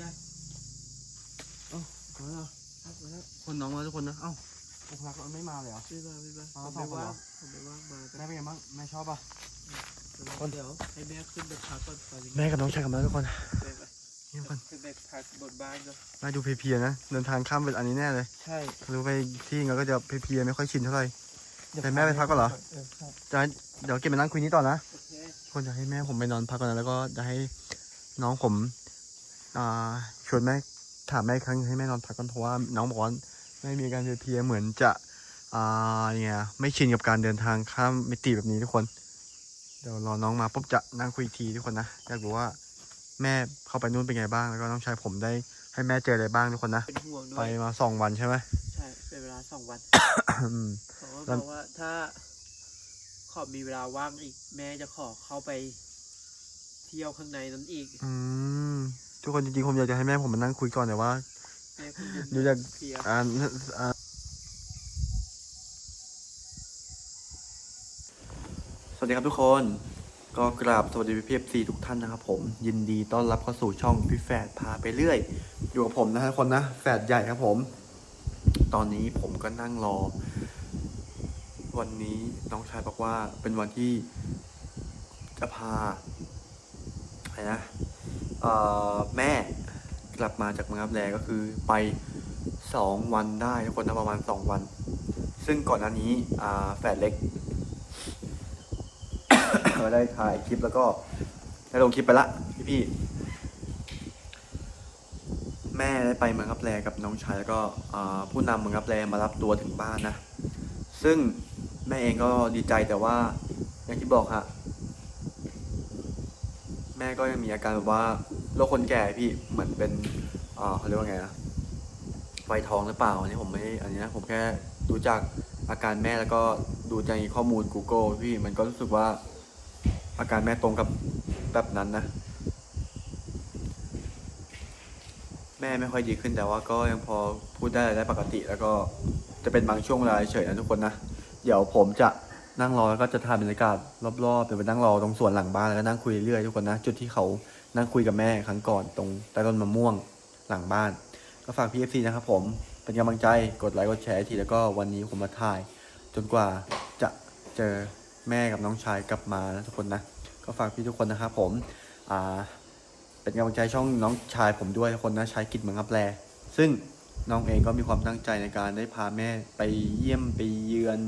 ยายเอ้ามาแล้วครับมาแล้วคนน้องมาทุกคนนะ เอ้าโอ้พลักมันไม่มาเลยเหรอ ไม่มาไม่มาอ๋อผมไม่สองคนเหรว่าองผมไม่ว่างมากันแม่เป็นไงบ้างแม่ชอบป่ะคนเดี๋ยวให้แม่ขึ้นไปพักก่อนตอนนี้แม่กับน้องชายกลับมาแล้วทุกคนไปไปนี่ทุกคนขึ้นไปพักบนบ้านก่อนแม่ดูเพลียๆนะ เดินทางข้ามเป็นอันนี้แน่เลย ใช่รู้ไปที่เราก็จะเพลียๆไม่ค่อยชินเท่าไหร่แต่แม่ไปพักก่อนเหรอเออครับจะให้เดี๋ยวเก็บมานั่งคุยนี้ต่อนะโอเคคนจะให้แม่ผมไปนอนพักก่อนนะแล้วก็จะให้น้องผม อ่าชวนแม่ถามแม่อีกครั้งให้แม่นอนพักก่อนเพราะว่าน้องบอกว่าแม่มีอาการเพลียๆเหมือนจะอ่ายังไงอะไม่ชินกับการเดินทางข้ามมิติแบบนี้ทุกคน เดี๋ยวรอน้องมาปุ๊บจะนั่งคุยอีกทีทุกคนนะอยากรู้ว่าแม่เข้าไปนู่นเป็นไงบ้างแล้วก็น้องชายผมได้ให้แม่เจออะไรบ้างทุกคนนะเป็นห่วงด้ไปวยมาสองวันใช่ไหม ใช่เป็นเวลาสองวันอืมเขาก็แล้ว บอกว่าถ้า ขอมีเวลาว่างอีก แม่จะขอเข้าไป เที่ยวข้างในนั้นอีก อืม ทุกคนจริงๆผมอยากจะให้แม่ผมมานั่งคุยก่อนแต่ว่าแม่คงจะดูจากเพลียอ่าอ่าสวัสดีครับทุกคน ก็กราบสวัสดีพี่เอฟซีทุกท่านนะครับผม ยินดีต้อนรับเข้าสู่ช่องพี่แฝดพาไปเรื่อย อยู่กับผมนะทุกคนนะ แฝดใหญ่ครับผม ตอนนี้ผมก็นั่งรอ วันนี้น้องชายบอกว่าเป็นวันที่จะพาอะไรนะเอ่อ แม่กลับมาจากเมืองรับแลก็คือไปสองวันได้ทุกคนนะประมาณสองวัน ซึ่งก่อนหน้านี้แฝดเล็กก็ได้ถ่ายคลิปแล้วก็ได้ลงคลิปไปละพี่พี่แม่ได้ไปเมืองรับแลกับน้องชายแล้วก็ผู้นำเมืองรับแลมารับตัวถึงบ้านนะ ซึ่งแม่เองก็ดีใจแต่ว่าอย่างที่บอกฮะ แม่ก็ยังมีอาการแบบว่าโรคคนแก่พี่เหมือนเป็นเขาเรียกว่าไงนะไฟท้องหรือเปล่าอันนี้ผมไม่อันนี้นะผมแค่ดูจากอาการแม่แล้วก็ดูจากข้อมูล Google พี่มันก็รู้สึกว่าอาการแม่ตรงกับแบบนั้นนะ แม่ไม่ค่อยดีขึ้นแต่ว่าก็ยังพอพูดได้ได้ปกติ แล้วก็จะเป็นบางช่วงเวลาเฉยนะทุกคนนะ เดี๋ยวผมจะ นั่งรอแล้วก็จะถ่ายบรรยากาศรอบๆเดี๋ยวไปนั่งรอตรงสวนหลังบ้านแล้วก็นั่งคุยเรื่อยทุกคนนะ จุดที่เขานั่งคุยกับแม่ครั้งก่อนตรงใต้ต้นมะม่วงหลังบ้าน ก็ฝาก PFC นะครับผมเป็นกำลังใจกดไลค์กดแชร์ทีแล้วก็วันนี้ผมมาถ่าย จนกว่าจะเจอแม่กับน้องชายกลับมานะทุกคนนะ ก็ฝากพี่ทุกคนนะครับผมอ่าเป็นกำลังใจช่องน้องชายผมด้วยทุกคนนะใช้กิจเมืองอับแลซึ่งน้องเองก็มีความตั้งใจในการได้พาแม่ไปเยี่ยมไปเยือน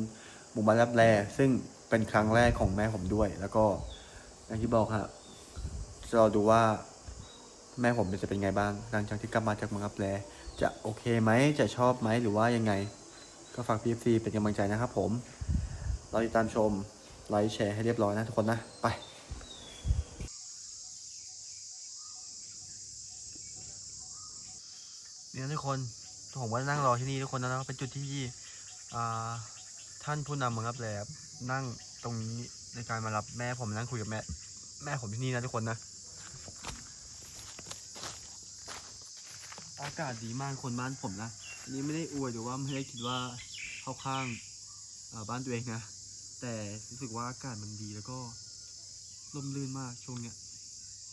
หมู่บ้านรับแลซึ่งเป็นครั้งแรกของแม่ผมด้วย แล้วก็อย่างที่บอกฮะจะรอดูว่าแม่ผมจะเป็นไงบ้างหลังจากที่กลับมาจากเมืองรับแลจะโอเคไหมจะชอบไหมหรือว่ายังไง ก็ฝาก PFC เป็นกำลังใจนะครับผมเราติดตามชมไลค์แชร์ให้เรียบร้อยนะทุกคนนะ ไปเนี่ยทุกคนผมก็นั่งรอที่นี่ทุกคนนะเป็นจุดที่อ่า ท่านผู้นำเมืองรับแลบนั่งตรงนี้ในการมารับแม่ผมนั่งคุยกับแม่ แม่ผมที่นี่นะทุกคนนะ อากาศดีมากคนบ้านผมนะอันนี้ไม่ได้อวยหรือว่าไม่ได้คิดว่าเข้าข้างอ่าบ้านตัวเองนะ แต่รู้สึกว่าอากาศมันดีแล้วก็ร่มรื่นมากช่วงเนี้ย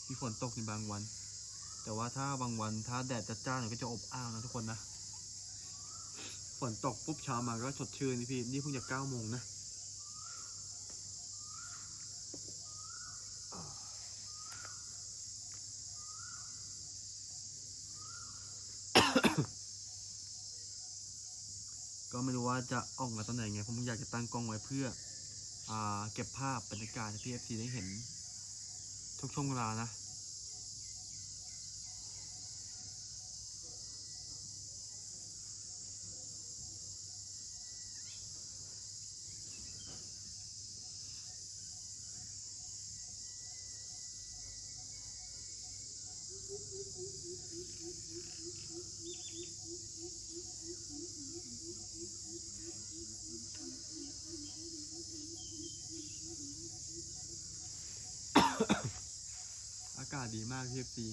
มีฝนตกในบางวัน แต่ว่าถ้าบางวันถ้าแดดจ้าๆหน่อยก็จะอบอ้าวนะทุกคนนะ ฝนตกปุ๊บเช้ามาก็สดชื่นนี่พี่ นี่เพิ่งจะเก้าโมงนะก็ไม่รู้ว่าจะออกมาตอนไหนไงผมอยากจะตั้งกล้องไว้เพื่ออเก็บภาพบรรยากาศให้พี่เอฟซีได้เห็น ทุกช่วงเวลานะ อากาศดีมากพี่เอฟ ซี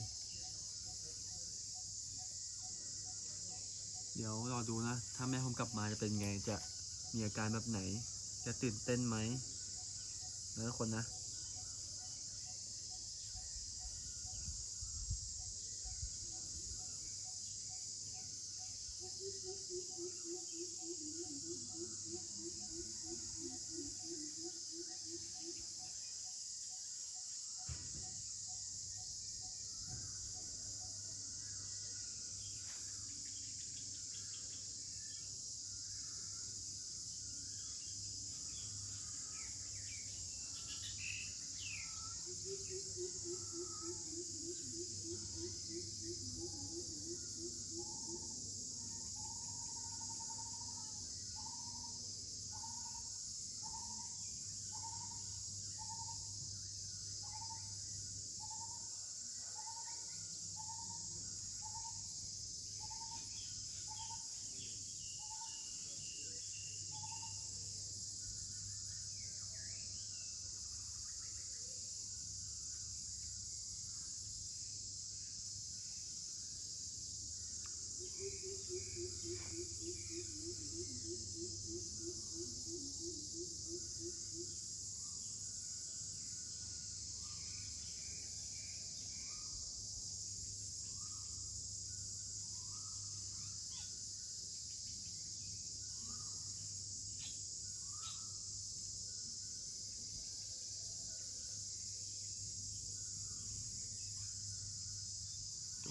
เดี๋ยวรอดูนะ ถ้าแม่ผมกลับมาจะเป็นไง จะมีอาการแบบไหน จะตื่นเต้นไหมนะทุกคนนะ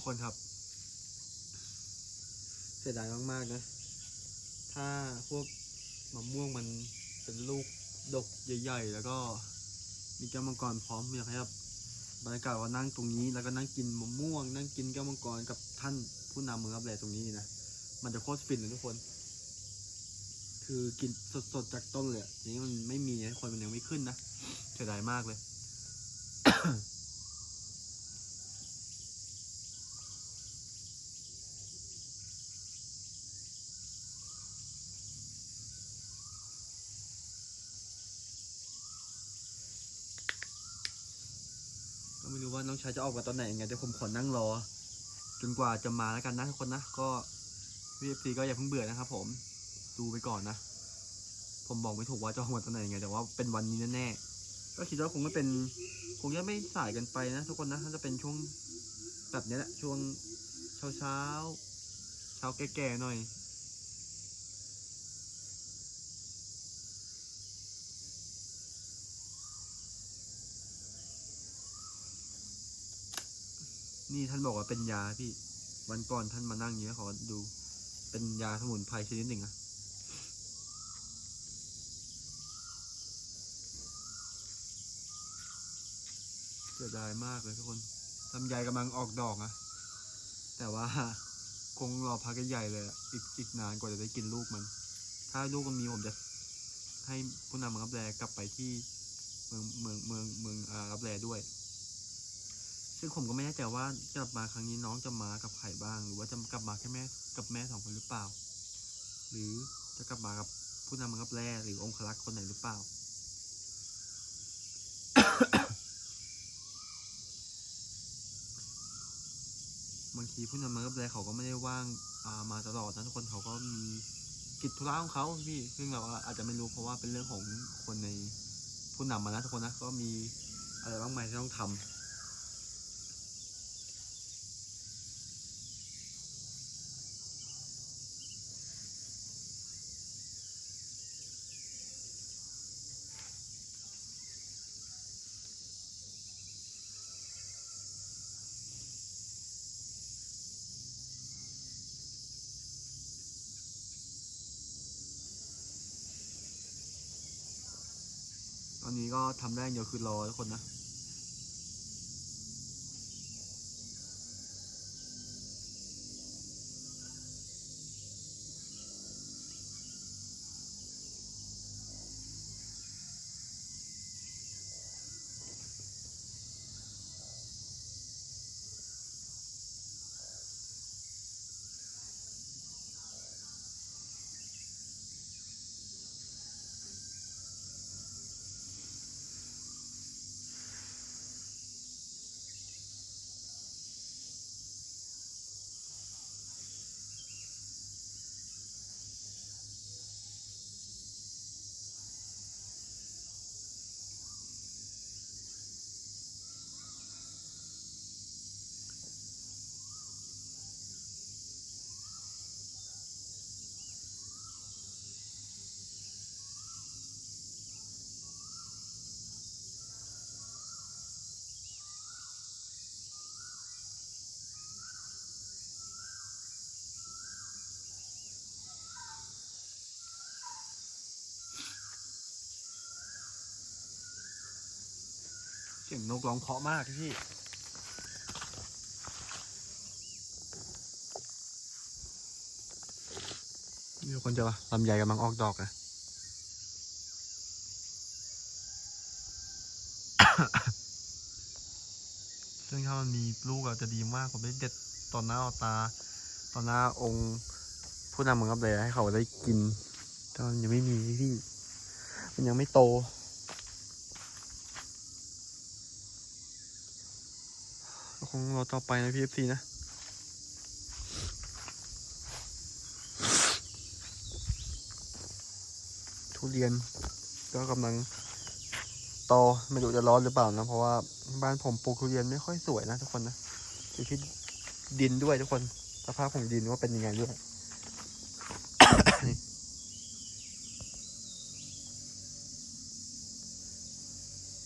คนครับ เสียดายมากๆนะ ถ้าพวกมะม่วงมันเป็นลูกดกใหญ่ ๆ แล้วก็มีแก้วมังกรพร้อมอยากให้แบบบรรยากาศว่านั่งตรงนี้ แล้วก็นั่งกินมะม่วง นั่งกินแก้วมังกรกับท่านผู้นำเมืองรับแลตรงนี้นะมันจะโคตรฟินเลยทุกคน คือกินสดๆจากต้นเลยอะนี่มันไม่มีนะคนมันยังไม่ขึ้นนะเสียดายมากเลย ก็ไม่รู้ว่าน้อง ชายจะออกมาตอนไหนยังไงเดี๋ยวผมขอนั่งรอ จนกว่าจะมาแล้วกันนะทุกคนนะก็พีเอฟซีก็อย่าเพิ่งเบื่อนะครับผมดูไปก่อนนะ ผมบอกไม่ถูกว่าจะออกมาตอนไหนยังไงแต่ว่าเป็นวันนี้แน่ๆก็คิดว่าคงไม่เป็นคงจะไม่สายกันไปนะ ทุกคนนะน่าจะเป็นช่วงแบบนี้แหละช่วงเช้าเช้าๆเช้าแก่ๆหน่อย นี่ท่านบอกว่าเป็นยาพี่ วันก่อนท่านมานั่งอย่างเงี้ยขอดู เป็นยาสมุนไพรชนิดหนึ่งอะเสียดายมากเลยทุกคนลำไยกำลังออกดอกอะแต่ว่าคงรอพักใหญ่เลยอ,อีกอีกนานกว่าจะได้กินลูกมัน ถ้าลูกมันมีผมจะให้ผู้นำเมืองรับแลกลับไปที่เมืองเมืองเมืองเมืองอ่ารับแลด้วย ซึ่งผมก็ไม่แน่ใจว่ากลับมาครั้งนี้น้องจะมากับใครบ้าง หรือว่าจะกลับมาแค่แม่กับแม่สองคนหรือเปล่า หรือจะกลับมากับผู้นำเมืองรับแลหรือองครักษ์คนไหนหรือเปล่า บางทีผู้นำเมืองรับแลเขาก็ไม่ได้ว่างามาตลอดนะทุกคนเขาก็มีกิจธุระของเขาพี่ซึ่งเราอาจจะไม่รู้เพราะว่าเป็นเรื่องของคนในผู้นำมานะทุกคนนะก็มีอะไรบ้างไหมที่ต้องทำ ก็ทำได้อย่างเดียวคือรอทุกคนนะ สียงนกร้องเพราะมากพี่มีคนจะว่าลำไยกำลังออกดอกนะซึ่งถ้ามันมีลูกอะจะดีมากผมได้เด็ดตอนหน้าเอาตา ตอนหน้าองค์ผู้นำเมืองรับเลยให้เขาได้กินแต่มันยังไม่มีพี่ มันยังไม่โต ก็ค งรอต่อไปนะพี่เอฟซีนะทุเรียนก็กำลังโตไม่รู้จะร้อนหรือเปล่านะเพราะว่าบ้านผมปลูกทุเรียนไม่ค่อยสวยนะทุกคนนะอยู่ที่ดินด้วยทุกคนสภาพของดินว่าเป็นยังไงด้วยนี่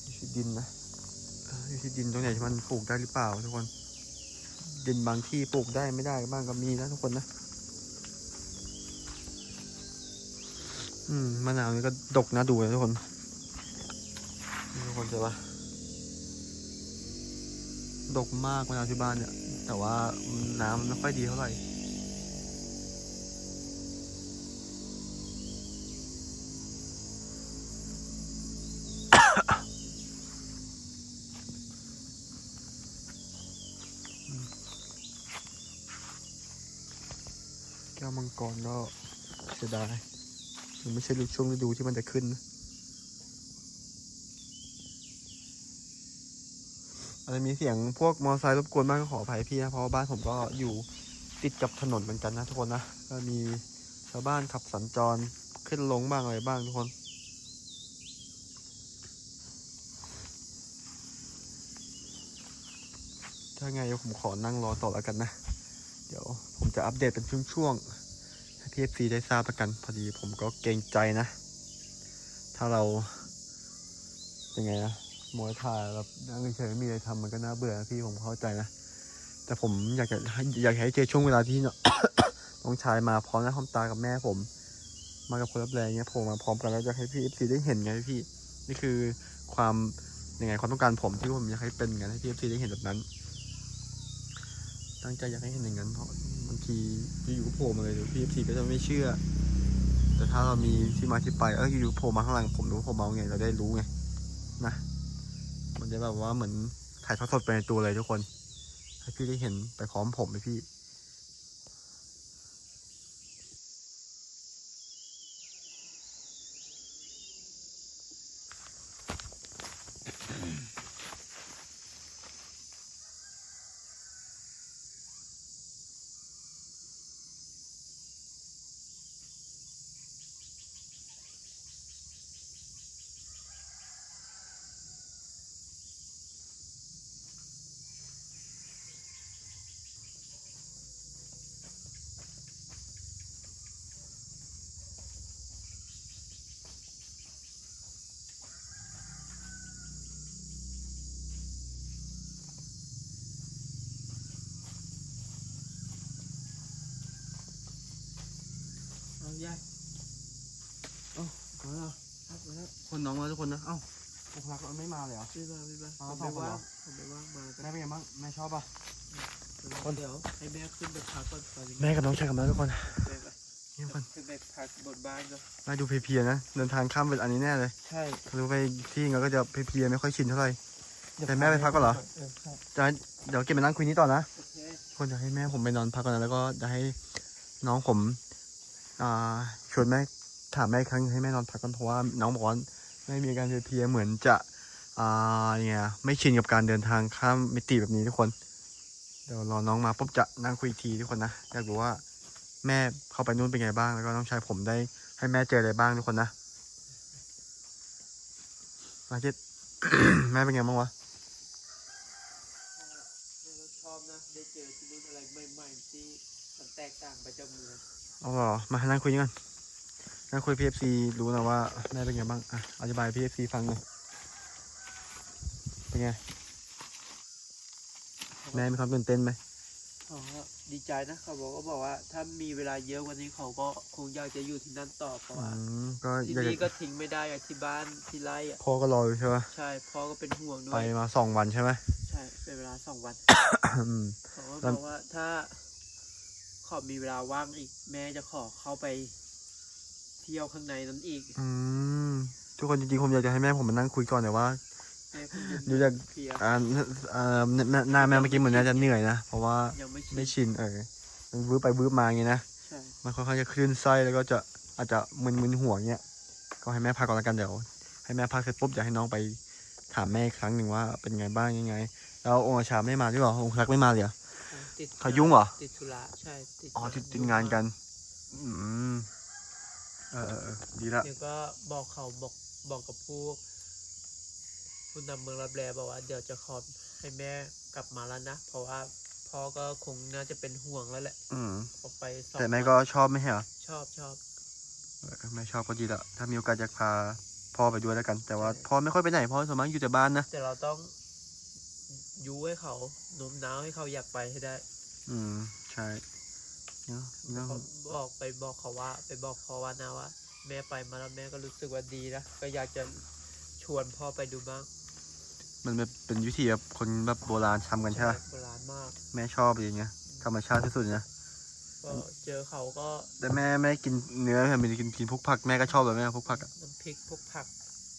อยู่ที่ดินนะ อ่ออยู่ที่ดินตรงไหนที่มันปลูกได้หรือเปล่าทุกคน ดินบางที่ปลูกได้ไม่ได้บ้างก็มีนะทุกคนนะ อืมมะนาวนี่ก็ดกนะดูนะทุกคนทุกคนเจอปะดกมากมะนาวที่บ้านเนี่ย แต่ว่าน้ำไม่ค่อยดีเท่าไหร่ แก้วมังกรก็เสียดายมันไม่ใช่ฤดูช่วงฤดูที่มันจะขึ้นนะอาจจะมีเสียงพวกมอเตอร์ไซค์รบกวนบ้างก็ขออภัยพี่นะเพราะว่าบ้านผมก็อยู่ติดกับถนนเหมือนกันนะทุกคนนะก็มีชาวบ้านขับสัญจรขึ้นลงบ้างอะไรบ้างทุกคนถ้าไงเดี๋ยวผมขอนั่งรอต่อแล้วกันนะ เดี๋ยวผมจะอัปเดตเป็นช่วงๆให้พีเอฟซีได้ทราบแล้วกันพอดีผมก็เกรงใจนะ ถ้าเราเป็นไงนะมวยถ่ายแบบนั่งเฉยไม่มีอะไรทำมันก็น่าเบื่อนะพี่ผมเข้าใจนะแต่ผมอยากจะให้อยากให้เจอช่วงเวลาที่น้องชายมาพร้อมหน้าพร้อมตากับแม่ผม มากับคนรับแรงเงี้ยผมมาพร้อมกันแล้วจะให้พี่เอฟซีได้เห็นไงพี่นี่คือความยังไงความต้องการผมที่ผมอยากให้เป็นอย่างนั้นให้พี่เอฟซีได้เห็นแบบนั้น ตั้งใจอยากให้เห็นอย่างนั้นเพราะบางทีอยู่ๆก็โผล่มาเลยหรือพี่เอฟซีก็จะไม่เชื่อ แต่ถ้าเรามีที่มาที่ไปเอออยู่ๆโผล่มาข้างหลังผมรู้ผมเมาไงเราได้รู้ไงนะมันจะแบบว่าเหมือนถ่ายทอดสดไปในตัวเลยทุกคน ให้พี่ได้เห็นไปพร้อมผมเลยพี่ เอายาย ขอแล้ว ครับมาแล้ว ค นน้องมาทุกคนนะเอ้าพวกรักไม่มาเลยเหรอ ไม่มาไม่มาเอาผมสองคนเหรไม่ว่าอ งผมไม่ว่างมากันแม่เป็นไงบ้างแม่ชอบป่ะ คน เดี๋ยวให้แม่ขึ้นไปพักก่อนตอนนี้แม่กับน้องชายกลับมาแล้วทุกคนแม่ไปนี่ทุกคนขึ้นไปพักบนบ้านก็มาดูเพลียๆนะ เดินทางข้ามไปอันนี้แน่เลยใช่รู้ไปที่เราก็จะเพลียๆไม่ค่อยชินเท่าไหร่ แต่แม่ไปพักก่อนเหรอ เออครับจะเดี๋ยวเก็บไปนั่งคุยนี้ต่อนะโอเคคนจะให้แม่ผมไปนอนพักก่อนนะแล้วก็จะให้น้องผมอ่าชวนแม่ถามแม่อีกครั้งให้แม่นอนพักก่อนเพราะว่าน้องบอกว่า แม่มีอาการเพลียๆเหมือนจะอ่าเนี่ยไม่ชินกับการเดินทางข้ามมิติแบบนี้ทุกคน เดี๋ยวรอน้องมาปุ๊บจะนั่งคุยอีกทีทุกคนนะอยากรู้ว่าแม่เข้าไปนู่นเป็นไงบ้างแล้วก็น้องชายผมได้ให้แม่เจออะไรบ้างทุกคนนะมาคิดแม่เป็นไงบ้างวะแม่ก็ชอบนะได้เจอชีวิตอะไรใหม่ๆที่มันแตกต่างไปจากเมืองเอาเหรอมานั่งคุยกัน นั่งคุยพีเอฟซีรู้นะว่าแม่เป็นไงบ้างอะอธิบายพีเอฟซีฟังหน่อยเป็นไงแม่มีความตื่นเต้นไหมเขาก็ดีใจนะเขาบอกก็บอกว่า ถ้ามีเวลาเยอะกวันนี้เขาก็คงอยากจะอยู่ที่นั่นต่อเพราะอืว่ามก็ที่อยากนี่จะก็ทิ้งไม่ได้อะที่บ้านที่ไร่อะพ่อก็รออยู่ใช่ปะใช่พ่อก็เป็นห่วงด้ไปวยมาสองวันใช่ไหม ใช่เป็นเวลาสองวัน อืม เขาก็แล้บวอกว่าถ้าขอมีเวลาว่างอีก แม่จะขอเข้าไป เที่ยวข้างในนั้นอีกอืมทุกคนจริงๆผมอยากจะให้แม่ผมมานั่งคุยก่อนแต่ว่าแม่คงจะดูจากเพลียอ่าอ่าหน้าหน้าแม่เมื่อกี้เหมือนน่าจะเหนื่อยนะเพราะว่ายังไม่ชินไม่ชินเออมันวืบไปวืบมาอย่างงี้นะใช่มันค่อนข้างจะคลื่นไส้แล้วก็จะอาจจะมึนๆหัวเงี้ยก็ให้แม่พักก่อนแล้วกันเดี๋ยวให้แม่พักเสร็จปุ๊บจะให้น้องไปถามแม่อีกครั้งหนึ่งว่าเป็นไงบ้างยังไง แล้วองค์อาชาไม่มาด้วยเหรอองค์รักษ์ไม่มาเลยเหรอติดเขายุ่งเหรอติดธุระใช่ติดอ๋อติดธุระติดงานกัน อืมเออเออเออดีละ เดี๋ยวก็บอกเขาบอกบอกกับผู้ผู้นำเมืองรับแลบอกว่าเดี๋ยวจะขอให้แม่กลับมาแล้วนะ เพราะว่าพ่อก็คงน่าจะเป็นห่วงแล้วแหละอืม ออกไปสองแต่แม่วันก็ชอบไม่ใช่เหรอชอบชอบ เออแม่ชอบก็ดีละ ถ้ามีโอกาสจะพาพ่อไปด้วยแล้วกัน แต่ว่าใช่พ่อไม่ค่อยไปไหน พ่อส่วนมากอยู่แต่บ้านนะ แต่เราต้องยูให้เขาโน้มน้าวให้เขาอยากไปให้ได้ อืม ใช่ เนาะเนาะเขาบอกไปบอกเขาว่า ไปบอกพ่อว่านะว่า แม่ไปมาแล้วแม่ก็รู้สึกว่าดีนะก็อยากจะชวนพ่อไปดูบ้าง มันแบบเป็นวิธีแบบคนแบบโบราณทำกันใช่ไหมโบราณมาก แม่ชอบอย่างเงี้ยธรรมชาติที่สุดนะก็เจอเขาก็ แต่แม่ไม่ได้กินเนื้อแม่ไม่ได้กินกินพวกผักแม่ก็ชอบเลยแม่พวกผักอะน้ำพริกพวกผัก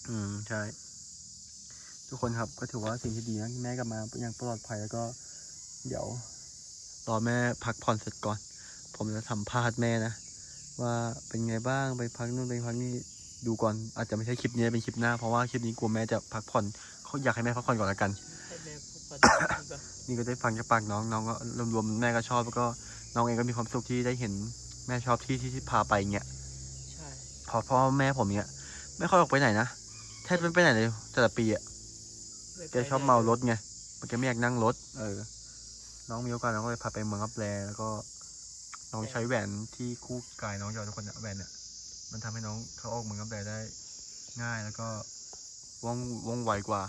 อืมใช่ทุกคนครับก็ถือว่าสิ่งที่ดีนะแม่กลับมาอย่างปลอดภัยแล้วก็ เดี๋ยวรอแม่พักผ่อนเสร็จก่อน ผมจะสัมภาษณ์แม่นะ ว่าเป็นไงบ้างไปพักนู่นไปพักนี่ดูก่อนอาจจะไม่ใช่คลิปนี้เป็นคลิปหน้าเพราะว่าคลิปนี้กลัวแม่จะพักผ่อนเขาอยากให้แม่พักผ่อนก่อนละกันให้แม่พวกผักที่แบบนี่ก็ได้ฟังจากปากน้องน้องก็รวมๆแม่ก็ชอบแล้วก็น้องเองก็มีความสุขที่ได้เห็นแม่ชอบที่ที่ที่พาไปเงี้ยใช่พอพ่อแม่ผมเนี้ยไม่ค่อยออกไปไหนนะแทบไม่ไปไหนเลยแต่ละปีอะไม่แกชอบเมารถไงมันแกไม่อยากนั่งรถ เออ น้องมีโอกาสน้องก็เลยพาไปเมืองรับแลแล้วก็ น้องใช้แหวนที่คู่กายน้องยอทุกคนอะแหวนเนี่ยมันทำให้น้องเขาออกเมืองรับแลได้ง่ายแล้วก็ว่องว่องไวกว่า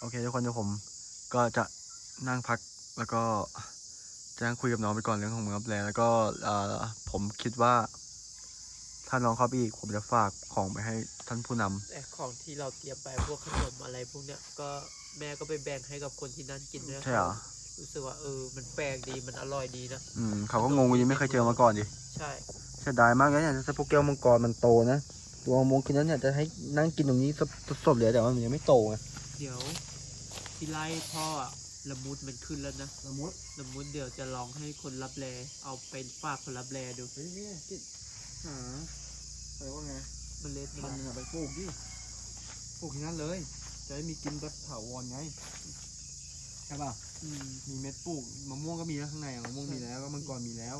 โอเคทุกคนเดี๋ยวผมก็จะนั่งพักแล้วก็จะนั่งคุยกับน้องไปก่อนเรื่องของเมืองรับแลแล้วก็เอ่อผมคิดว่า ถ้าน้องเข้าไปอีกผมจะฝากของไปให้ท่านผู้นำแต่ของที่เราเตรียมไปพวกขนมอะไรพวกเนี้ยก็แม่ก็ไปแบ่งให้กับคนที่นั่นกินด้วยใช่เหรอ รู้สึกว่าเออมันแปลกดีมันอร่อยดีนะอืมเขาก็งงยังไม่เคยเจอมาก่อนดิใช่เสียดายมากเลยเนี่ยถ้าพวกแก้วมังกรมันโตนะตัวมงกินนั้นเนี่ยจะให้นั่งกินตรงนี้สดๆเลยแต่ว่ามันยังไม่โตไงเดี๋ยวที่ไล่พ่ออะละมุดมันขึ้นแล้วนะสมมติละมุดเดี๋ยวจะลองให้คนรับแลเอาไปฝากคนรับแลดูเฮ้ยเนี่ยกิดหาอะไรว่าไงมันเล็ดพันหนึ่งอะไปปลูกดิปลูกที่นั่นเลย จะได้มีกินแบบถาวรไงใช่ป่ะ อืมมีเม็ดปลูกมะม่วงก็มีแล้วข้างในอะมะม่วงมีแล้วก็มังกรมีแล้ว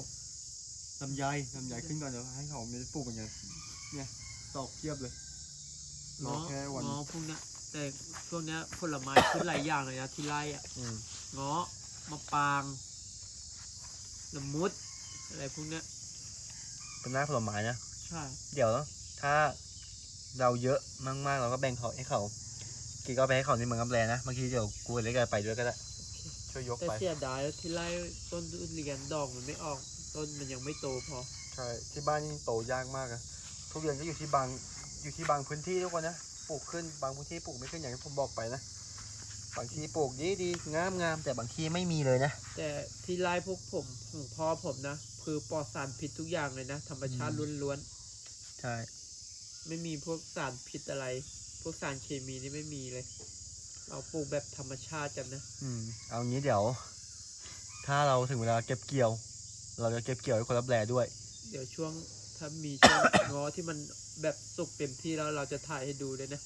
ลำไยลำไยขึ้นก่อนเดี๋ยวให้เขาเม็ดปลูกกันเนี่ยเนี่ยตอกเทียบเลยรอเงาะแค่วันเงาะพวกเนี้ยแต่พวกเนี้ยผลไม้ขึ้นหลายอย่างเลยนะที่ไร่อะอืมเงาะมะปรางละมุด อะไรพวกเนี้ยเป็นหน้าผลไม้นะใช่เดี๋ยวถ้าเราเยอะมากๆเราก็แบ่งเขาให้เขากีก็ไปให้เขาในเมืองกำแลนะบางทีเดี๋ยวกูเล็กไปด้วยก็ได้ ช่วยยกแต่ไป เสียดายแล้วที่ไร่ต้นทุเรียนดอกมันไม่ออก ต้นมันยังไม่โตพอ ใช่ ที่บ้านนี่โตยากมากอะทุเรียนก็อยู่ที่บางอยู่ที่บางพื้นที่ทุกคนนะปลูกขึ้นบางพื้นที่ปลูกไม่ขึ้นอย่างที่ผมบอกไปนะบางที่ปลูกดีดีงามงามแต่บางที่ไม่มีเลยนะ แต่ที่ไร่พวกผมของพ่อผมนะคือปลอดสารพิษทุกอย่างเลยนะ ธรรมชาติอืมล้วนใช่ ๆ ไม่มีพวกสารพิษอะไร พวกสารเคมีนี่ไม่มีเลย เราปลูกแบบธรรมชาติกันนะ อืม เอางี้เดี๋ยว ถ้าเราถึงเวลาเก็บเกี่ยว เราจะเก็บเกี่ยวให้คนรับแลด้วย เดี๋ยวช่วงถ้ามีช่วงง้อที่มันแบบสุกเต็มที่แล้วเราจะถ่ายให้ดูเลยนะ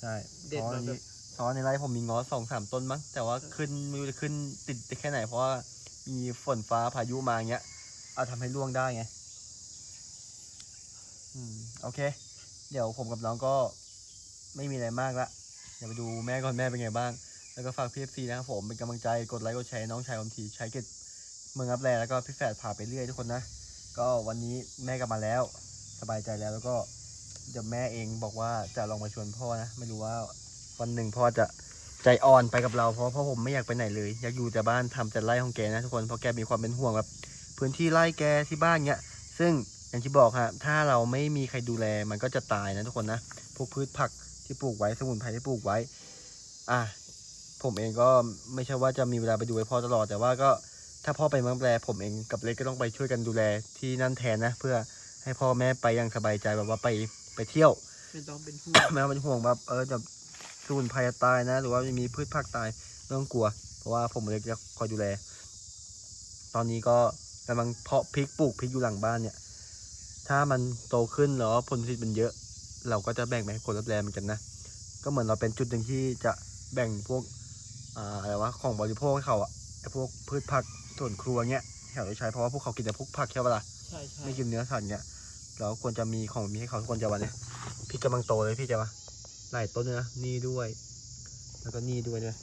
ใช่เด็ดเพราะมาอันแบนี้บเพราะในไร่ผมมีง้อสองสามต้นมั้ง แต่ว่าขึ้นไม่รู้จะขึ้นติดได้แค่ไหน เพราะว่ามีฝนฟ้าพายุมาอย่างเงี้ย เอาทำให้ร่วงได้ไง อืม โอเค เดี๋ยวผมกับน้องก็ไม่มีอะไรมากละ เดี๋ยวไปดูแม่ก่อนแม่เป็นไงบ้าง แล้วก็ฝากพีเอฟซีนะครับผมเป็นกำลังใจกดไลค์กดแชร์น้องชายผมทีใช้เกตเมืองรับแลแล้วก็พี่แฝดพาไปเรื่อยทุกคนนะ ก็วันนี้แม่กลับมาแล้ว สบายใจแล้วแล้วก็เดี๋ยวแม่เองบอกว่าจะลองมาชวนพ่อนะ ไม่รู้ว่าวันหนึ่งพ่อจะใจอ่อนไปกับเราเพราะพราะผมไม่อยากไปไหนเลย อยากอยู่แต่บ้านทำแต่ไร่ของแกนะทุกคนเพราะแกมีความเป็นห่วงแบบพื้นที่ไร่แกที่บ้านเนี้ยซึ่งอย่างที่บอกฮะถ้าเราไม่มีใครดูแลมันก็จะตายนะทุกคนนะพวกพืชผัก ที่ปลูกไว้ สมุนไพรที่ปลูกไว้ อะผมเองก็ไม่ใช่ว่าจะมีเวลาไปดูให้พ่อตลอด แต่ว่าก็ถ้าพ่อไปเมืองแปลผมเองกับเล็กก็ต้องไปช่วยกันดูแลที่นั่นแทนนะ เพื่อให้พ่อแม่ไปอย่างสบายใจแบบว่าไปไปเที่ยว ไม่ต้องเป็นห่วง แม้ว่าเป็นห่วงแบบเออจะสมุนไพรจะตายนะ หรือว่ามีพืชผักตายไม่ต้องกลัว เพราะว่าผมเล็กจะคอยดูแล ตอนนี้ก็กำลังเพาะพริกปลูกพริกอยู่หลังบ้านเนี่ย ถ้ามันโตขึ้นแล้วผลผลิตมันเยอะ เราก็จะแบ่งไปให้คนรับแรงเหมือนกันนะ ก็เหมือนเราเป็นจุดหนึ่งที่จะแบ่งพวกอ่าอะไรวะของบริโภคให้เขาอะไอพวกพืชผักส่วนครัวเงี้ยที่เขาได้ใช้เพราะว่าพวกเขากินแต่พวกผักแค่เวลาใช่ใช่ไม่กินเนื้อสัตว์เงี้ยเราควรจะมีของมีให้เขาทุกคนจะวันเนี่ยพี่กำลังโตเลยพี่จะวะหลายต้นเลยนะนี่ด้วย แล้วก็นี่ด้วยด้วย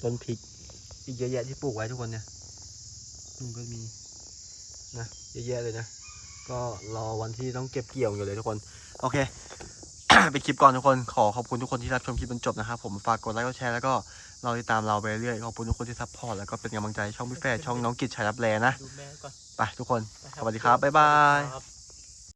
ต้นพริกอีกเยอะแยะที่ปลูกไว้ทุกคนเนี่ยนู่นก็มีนะเยอะแยะเลยนะ ก็รอวันที่ต้องเก็บเกี่ยวอยู่เลยทุกคน โอเคไปคลิปก่อนทุกคน ขอขอบคุณทุกคนที่รับชมคลิปจนจบนะครับ ผมฝากกดไลค์กดแชร์แล้วก็เราติดตามเราไปเรื่อยขอบคุณทุกคนที่ซัพพอร์ตแล้วก็เป็นกำลังใจช่องพี่แฟร์ช่องน้องกิจชัยรับแลนะดูแม่ก่อนไปทุกคนไปสวัสดีครับ บ๊ายบายครับ